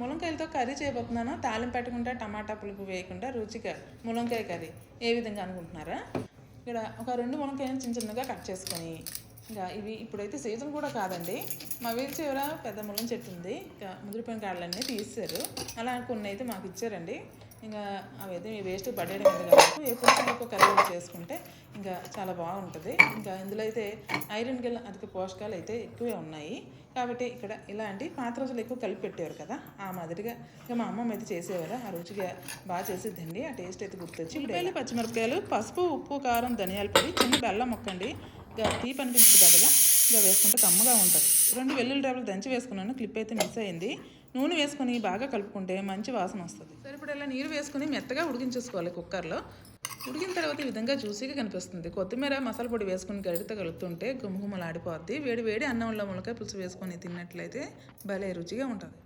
ములంకాయలతో curry చేయబోతున్నాను? తాలింపు పెట్టకుండా టమాటా పులుపు వేయకుండా రుచిగా ములంకాయ కర్రీ. ఏ విధంగా అనుకుంటున్నారా? ఇక్కడ ఒక రెండు ములంకాయలు చిన్న చిన్నగా కట్ చేసుకొని ఇంకా ఇవి ఇప్పుడైతే సీజన్ కూడా కాదండి. మా వీధి చివర పెద్ద ములం చెట్టు ఉంది. ఇంకా ముదిరిపోయిన కాళ్ళన్నీ తీసారు అలా కొన్ని అయితే మాకు ఇచ్చారండి. ఇంకా అవి అయితే వేస్ట్ పడేయడం కాబట్టి ఏ పులుసు ఎక్కువ కర్రీ చేసుకుంటే ఇంకా చాలా బాగుంటుంది. ఇంకా ఇందులో అయితే ఐరన్ గల అధిక పోషకాలు అయితే ఎక్కువే ఉన్నాయి. కాబట్టి ఇక్కడ ఇలాంటి పాత రోజులు ఎక్కువ కలిపి పెట్టేవారు కదా. ఆ మాదిరిగా ఇక మా అమ్మమ్మ అయితే చేసేవారు. ఆ రుచిగా బాగా చేసేదండి ఆ టేస్ట్ అయితే గుర్తొచ్చి ఉల్లిపాయలు పచ్చిమిరపకాయలు పసుపు ఉప్పు కారం ధనియాల పొడి చిన్న బెల్లం మొక్కండి. ఇక తీపి అనిపించదు కదా. ఇలా వేసుకుంటే కమ్మగా ఉంటుంది. రెండు వెల్లుల్లి డబ్బులు దంచి వేసుకున్నాను క్లిప్ అయితే మిస్ అయింది. నూనె వేసుకొని బాగా కలుపుకుంటే మంచి వాసన వస్తుంది. సరే ఇప్పుడు ఇలా నీరు వేసుకుని మెత్తగా ఉడికించేసుకోవాలి కుక్కర్లో. ఉడికిన తర్వాత ఈ విధంగా జ్యూసీగా కనిపిస్తుంది. కొత్తిమీర మసాలా పొడి వేసుకుని గరిటతో కలుపుతుంటే గుమగుమలాడిపోద్ది వేడి వేడి అన్నంలో ములకాయ పులుసు వేసుకొని తిన్నట్లయితే భలే రుచిగా ఉంటుంది.